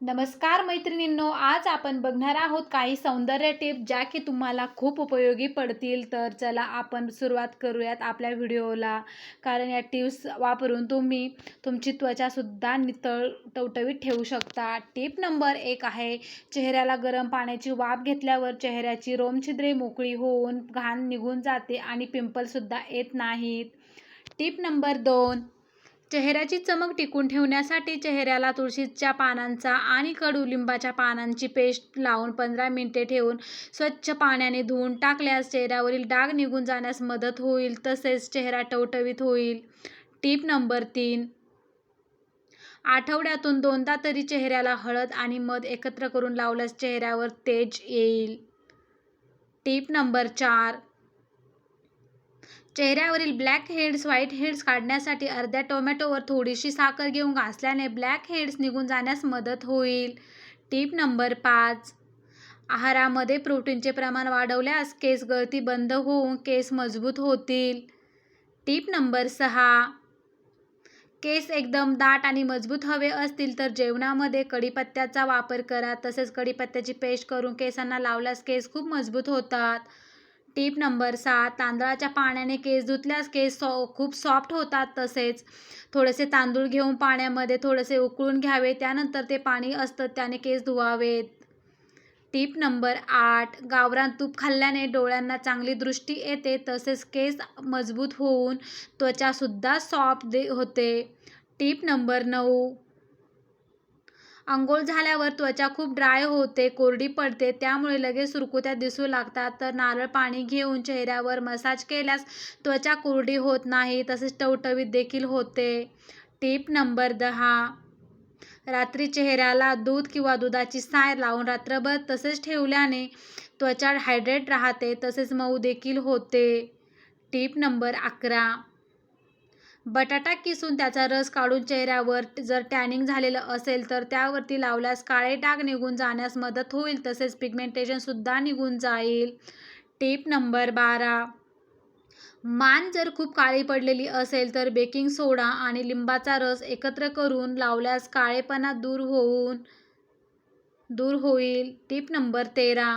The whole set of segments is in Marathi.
नमस्कार मैत्रिणींनो आज आपण बघणार आहोत काही सौंदर्य टिप ज्या की तुम्हाला खूप उपयोगी पडतील. तर चला आपण सुरुवात करूयात आपल्या व्हिडिओला. कारण या टिप्स वापरून तुम्ही तुमची त्वचासुद्धा नितळ टवटवीत ठेवू शकता. टिप नंबर एक आहे चेहऱ्याला गरम पाण्याची वाफ घेतल्यावर चेहऱ्याची रोमछिद्रे मोकळी होऊन घाण निघून जाते आणि पिंपलसुद्धा येत नाहीत. टिप नंबर दोन चेहऱ्याची चमक टिकून ठेवण्यासाठी चेहऱ्याला तुळशीच्या पानांचा आणि कडुलिंबाच्या पानांची पेस्ट लावून पंधरा मिनिटे ठेवून स्वच्छ पाण्याने धुवून टाकल्यास चेहऱ्यावरील डाग निघून जाण्यास मदत होईल तसेच चेहरा टवटवीत होईल. टीप नंबर तीन. आठवड्यातून दोनदा तरी चेहऱ्याला हळद आणि मध एकत्र करून लावल्यास चेहऱ्यावर तेज येईल. टीप नंबर चार. चेहऱ्यावरील ब्लॅक हेड्स व्हाईट हेड्स काढण्यासाठी अर्ध्या टोमॅटोवर थोडीशी साखर घेऊन घासल्याने ब्लॅक हेड्स निघून जाण्यास मदत होईल. टीप नंबर पाच. आहारामध्ये प्रोटीनचे प्रमाण वाढवल्यास केस गळती बंद होऊन केस मजबूत होतील. टीप नंबर सहा. केस एकदम दाट आणि मजबूत हवे असतील तर जेवणामध्ये कढीपत्त्याचा वापर करा. तसेच कढीपत्त्याची पेस्ट करून केसांना लावल्यास केस खूप मजबूत होतात. टीप नंबर सात तांदळाच्या पाण्याने केस धुतल्यास केस सॉ खूप सॉफ्ट होतात तसेच थोडेसे तांदूळ घेऊन पाण्यामध्ये थोडेसे उकळून घ्यावे त्यानंतर ते पाणी असतं त्याने केस धुवावेत. टीप नंबर आठ गावरान तूप खाल्ल्याने डोळ्यांना चांगली दृष्टी येते तसेच केस मजबूत होऊन त्वचासुद्धा सॉफ्ट दे होते. टीप नंबर नऊ आंघोळ झाल्यावर त्वचा खूप ड्राय होते कोरडी पडते त्यामुळे लगेच सुरकुत्या दिसू लागतात. तर नारळ पाणी घेऊन चेहऱ्यावर मसाज केल्यास त्वचा कोरडी होत नाही तसेच टवटवीत देखील होते. टीप नंबर दहा. रात्री चेहऱ्याला दूध किंवा दुधाची साय लावून रात्रभर तसेच ठेवल्याने त्वचा हायड्रेट राहते तसेच मऊ देखील होते. टीप नंबर अकरा. बटाटा किसून त्याचा रस काढून चेहऱ्यावर जर टॅनिंग झालेलं असेल तर त्यावरती लावल्यास काळे डाग निघून जाण्यास मदत होईल तसेच पिगमेंटेशनसुद्धा निघून जाईल. टीप नंबर बारा. मान जर खूप काळी पडलेली असेल तर बेकिंग सोडा आणि लिंबाचा रस एकत्र करून लावल्यास काळेपणा दूर होऊन दूर होईल. टीप नंबर तेरा.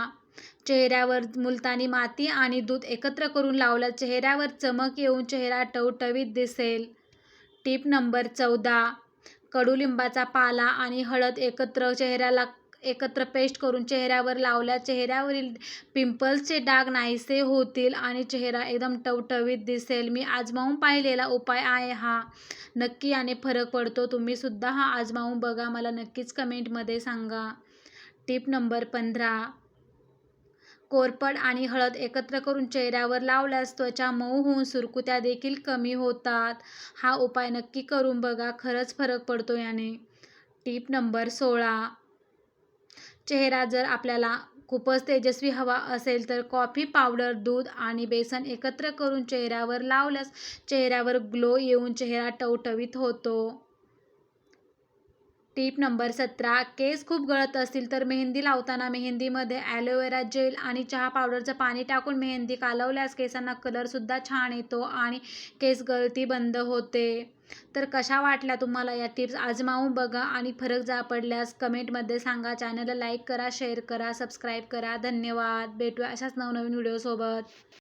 चेहऱ्यावर मुलतानी माती आणि दूध एकत्र करून लावलं. चेहऱ्यावर चमक येऊन चेहरा टवटवीत दिसेल. टीप नंबर चौदा. कडुलिंबाचा पाला आणि हळद एकत्र चेहऱ्याला एकत्र पेस्ट करून चेहऱ्यावर लावल्या. चेहऱ्यावरील पिंपल्सचे डाग नाहीसे होतील आणि चेहरा एकदम टवटवीत दिसेल. मी आजमावून पाहिलेला उपाय आहे हा. नक्की याने फरक पडतो. तुम्हीसुद्धा हा आजमावून बघा. मला नक्कीच कमेंटमध्ये सांगा. टीप नंबर पंधरा. कोरपड आणि हळद एकत्र करून चेहऱ्यावर लावल्यास त्वचा मऊ होऊन सुरकुत्या देखील कमी होतात. हा उपाय नक्की करून बघा. खरंच फरक पडतो याने. टीप नंबर सोळा. चेहरा जर आपल्याला खूपच तेजस्वी हवा असेल तर कॉफी पावडर दूध आणि बेसन एकत्र करून चेहऱ्यावर लावल्यास चेहऱ्यावर ग्लो येऊन चेहरा टवटवीत होतो. टीप नंबर सतरा केस खूप गळत असतील तर मेहंदी लावताना मेहंदीमध्ये ॲलोवेरा जेल आणि चहा पावडरचं पाणी टाकून मेहंदी कालवल्यास केसांना कलरसुद्धा छान येतो आणि केस गळती बंद होते. तर कशा वाटल्या तुम्हाला या टिप्स? आजमावून बघा आणि फरक जा पडल्यास कमेंटमध्ये सांगा. चॅनलला लाईक करा शेअर करा सबस्क्राईब करा. धन्यवाद. भेटूया अशाच नवनवीन व्हिडिओसोबत.